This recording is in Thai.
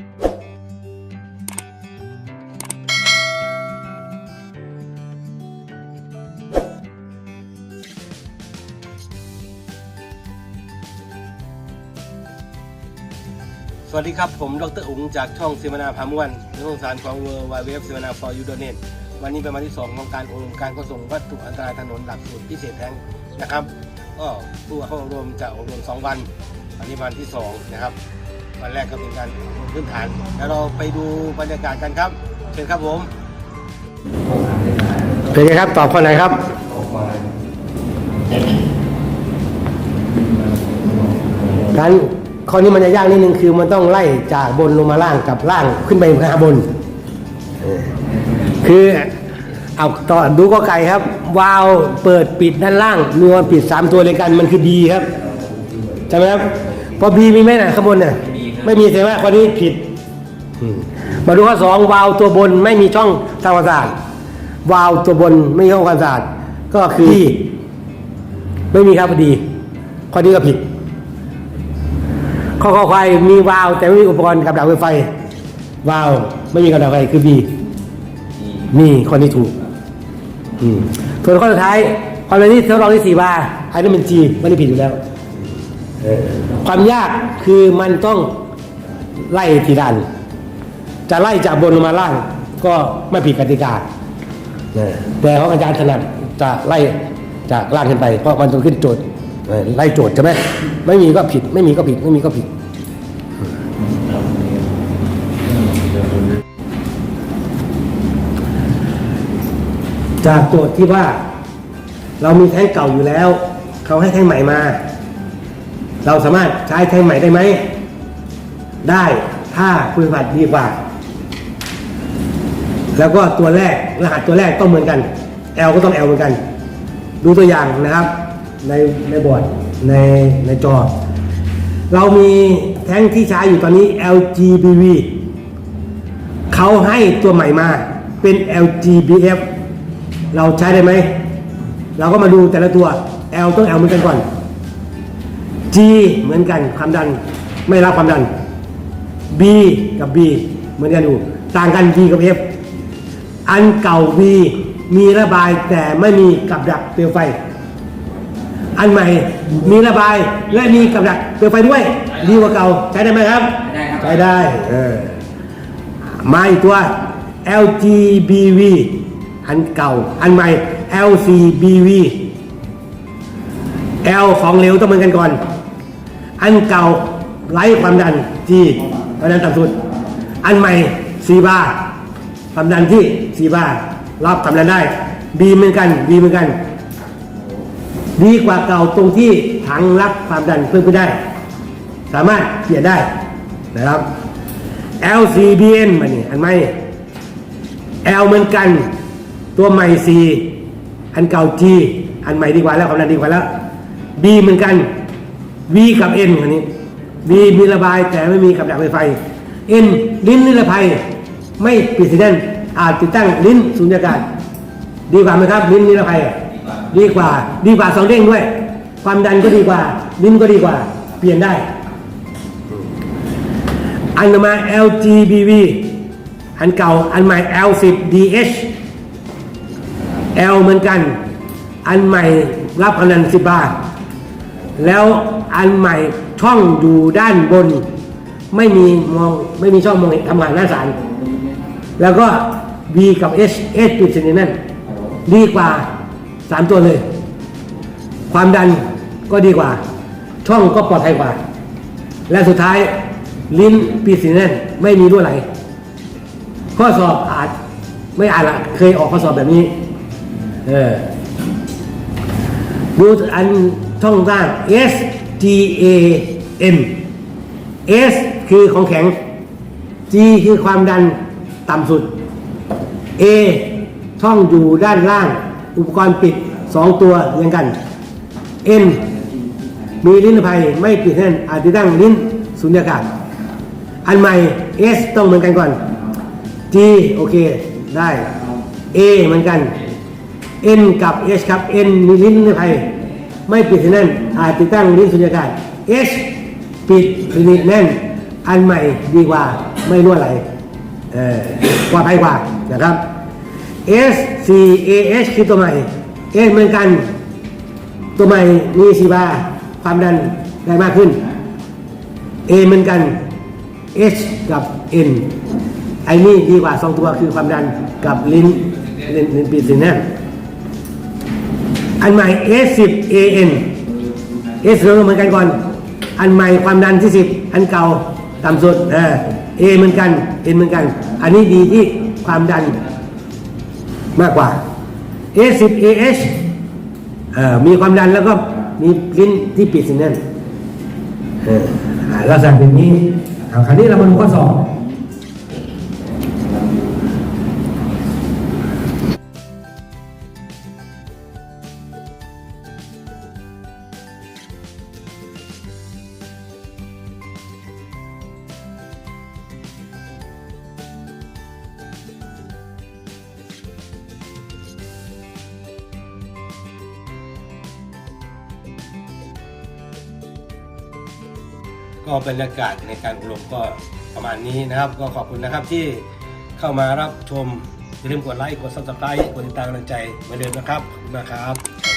สวัสดีครับ ผมดรอุ๋งจากช่องเสวนาพามวนนิตยสารของเวอร์ไวเว็บเสวนาฟอร์ยูโดเนตวันนี้เป็นวันที่ 2 ของการอบรมการขนส่งวัตถุอันตรายถนนหลักสูตรพิเศษแท้งนะครับก็ผู้เข้าอบรมจะอบรม 2 วัน วันนี้วันที่ 2 นะครับ วันแรกก็เป็นการพื้นฐานแล้วเราไปดูบรรยากาศกันครับเชิญครับผมเป็นไงครับตอบข้อไหนครับการข้อนี้มันจะยากนิดนึงคือมันต้องไล่จากบนลงมาล่างกับล่างขึ้นไปหางบน คือเอาต่อดูก็ไก่ครับ วาวเปิดปิดด้านล่างมีวันปิด 3 ตัวเลยกันมันคือดีครับใช่ไหมครับพอบีมีไหมนะข้างบนเนี่ย ไม่มีใช่ไหมข้อนี้ผิดอืมมาดูข้อสองวาล์วตัวบนไม่มีช่องทางความสะอาดวาล์วตัวบนไม่มีช่องความสะอาดก็คือที่ไม่มีครับพอดีข้อนี้ก็ผิด ข้อข้อควายมีวาล์วแต่ไม่มีอุปกรณ์กับดักไฟไฟวาล์วไม่มีกับดักไฟคือ B นี่ข้อนี้ถูกอืมส่วนข้อสุดท้ายความเป็นที่ทดลองที่สี่บาร์อันนี้เป็น G ไม่ได้ผิดอยู่แล้วเออความยากคือมันต้อง ไล่ทีดัน จะไล่จากบนลงมาล่าง ก็ไม่ผิดกติกาแต่ของอาจารย์ถนัดจะไล่จากล่างขึ้นไป เพราะมันต้องขึ้นโจทย์ไล่โจทย์ใช่ไหมไม่มีก็ผิด ไม่มีก็ผิด ไม่มีก็ผิดจากโจทย์ที่ว่า เรามีแท่งเก่าอยู่แล้ว เขาให้แท่งใหม่มา เราสามารถใช้แท่งใหม่ได้ไหม ได้ถ้าคุณสมบัติดีกว่า แล้วก็ตัวแรกรหัสตัวแรกต้องเหมือนกัน L ก็ต้อง L เหมือนกัน ดูตัวอย่างนะครับ ในในบอร์ดในในจอ เรามีแท่งที่ใช้อยู่ตอนนี้ LGBV เขาให้ตัวใหม่มาเป็น LGBF เราใช้ได้ไหม เราก็มาดูแต่ละตัว L ต้อง L เหมือนกันก่อน G เหมือนกันความดันไม่รับความดัน B กับ B เหมือนกันอยู่ต่างกัน B กับ F อันเก่า B มีระบายแต่ไม่มีกับดักเปลวไฟ อันใหม่มีระบายและมีกับดักเปลวไฟด้วย ดีกว่าเก่าใช้ได้ไหมครับ ได้ครับ ใช้ได้เออมาอีกตัว LGBV อันเก่า อันใหม่ LCBV L ของเหลวต้องเหมือนกันก่อน อันเก่าไร้ความดัน G ความดันต่ำสุด อันใหม่ C บาร์ความดันที่ C บาร์รับความดันได้ B เหมือนกัน B เหมือนกัน ดีกว่าเก่าตรงที่ถังรับความดันเพิ่มขึ้นได้ สามารถเปลี่ยนได้นะครับ LCBN มานี่อันใหม่ L เหมือนกัน ตัวใหม่ C อันเก่า G อันใหม่ดีกว่าแล้วความดันดีกว่าแล้ว B เหมือนกัน V กับ N อันนี้ V มีระบายแต่ไม่มีกับดักไฟไฟ N ลิ้นนิรภัย ไม่ปิดสีแดนอาจติดตั้งลิ้นสูญญากาศ ดีกว่าไหมครับ ลิ้นนิรภัย ดีกว่า ดีกว่าสองเด้งด้วย ความดันก็ดีกว่า ลิ้นก็ดีกว่า เปลี่ยนได้ อันต่อมา LGBV อันเก่าอันใหม่ L10DH L เหมือนกัน อันใหม่รับพนัน10 บาท แล้วอันใหม่ ช่องอยู่ด้านบน ไม่มีมองไม่มีช่องมองเห็นทำงานหน้าสารแล้วก็ V กับ H H ปิดสนิทนั่นดีกว่า 3 ตัวเลย ความดันก็ดีกว่า ช่องก็ปลอดภัยกว่า และสุดท้ายลิ้นปีสีแน่นไม่มีรั่วไหล ข้อสอบอาจไม่อ่านละเคยออกข้อสอบแบบนี้ เออดูอันช่องล่าง S G A N S คือของแข็ง G คือความดันต่ำสุด A ช่องอยู่ด้านล่าง อุปกรณ์ปิด 2 ตัวเรียงกัน N มีลิ้นภัยไม่ปิดแน่นอาจจะตั้งลิ้นสุญญากาศ อันใหม่ S ต้องเหมือนกันก่อน G โอเค ได้ A เหมือนกัน N กับ H ครับ N มีลิ้นภัยไม่ปิดแน่นอาจติดตั้งลิ้นสุญญากาศ H ปิดสนิทแน่น อันใหม่ดีกว่าไม่รั่วไหลเออปลอดภัยกว่านะครับ S C A H คือตัวใหม่ S เหมือนกัน ตัวใหม่มีสีบาร์ความดันได้มากขึ้น A เหมือนกัน H กับ N ไอ้นี่ดีกว่าสองตัวคือความดันกับลิ้นลิ้นลิ้นปีสินแน่นอันใหม่ S10 AN S เราเหมือนกันก่อน อันใหม่ความดันที่สิบอันเก่าต่ำสุดเออ A เหมือนกันเอเหมือนกัน อันนี้ดีที่ความดันมากกว่า A10 AH เอ่อมีความดันแล้วก็มีลิ้นที่ปิดสินแน่นเอออ่าลักษณะแบบนี้เอาคราวนี้เรามาดูข้อสอบ ก็บรรยากาศในการอบรมก็ประมาณนี้นะครับ ก็ขอบคุณนะครับที่เข้ามารับชมอย่าลืมกดไลค์กดซับสไครต์กดติดตามกำลังใจมาเดิมนะครับขอบคุณมากครับ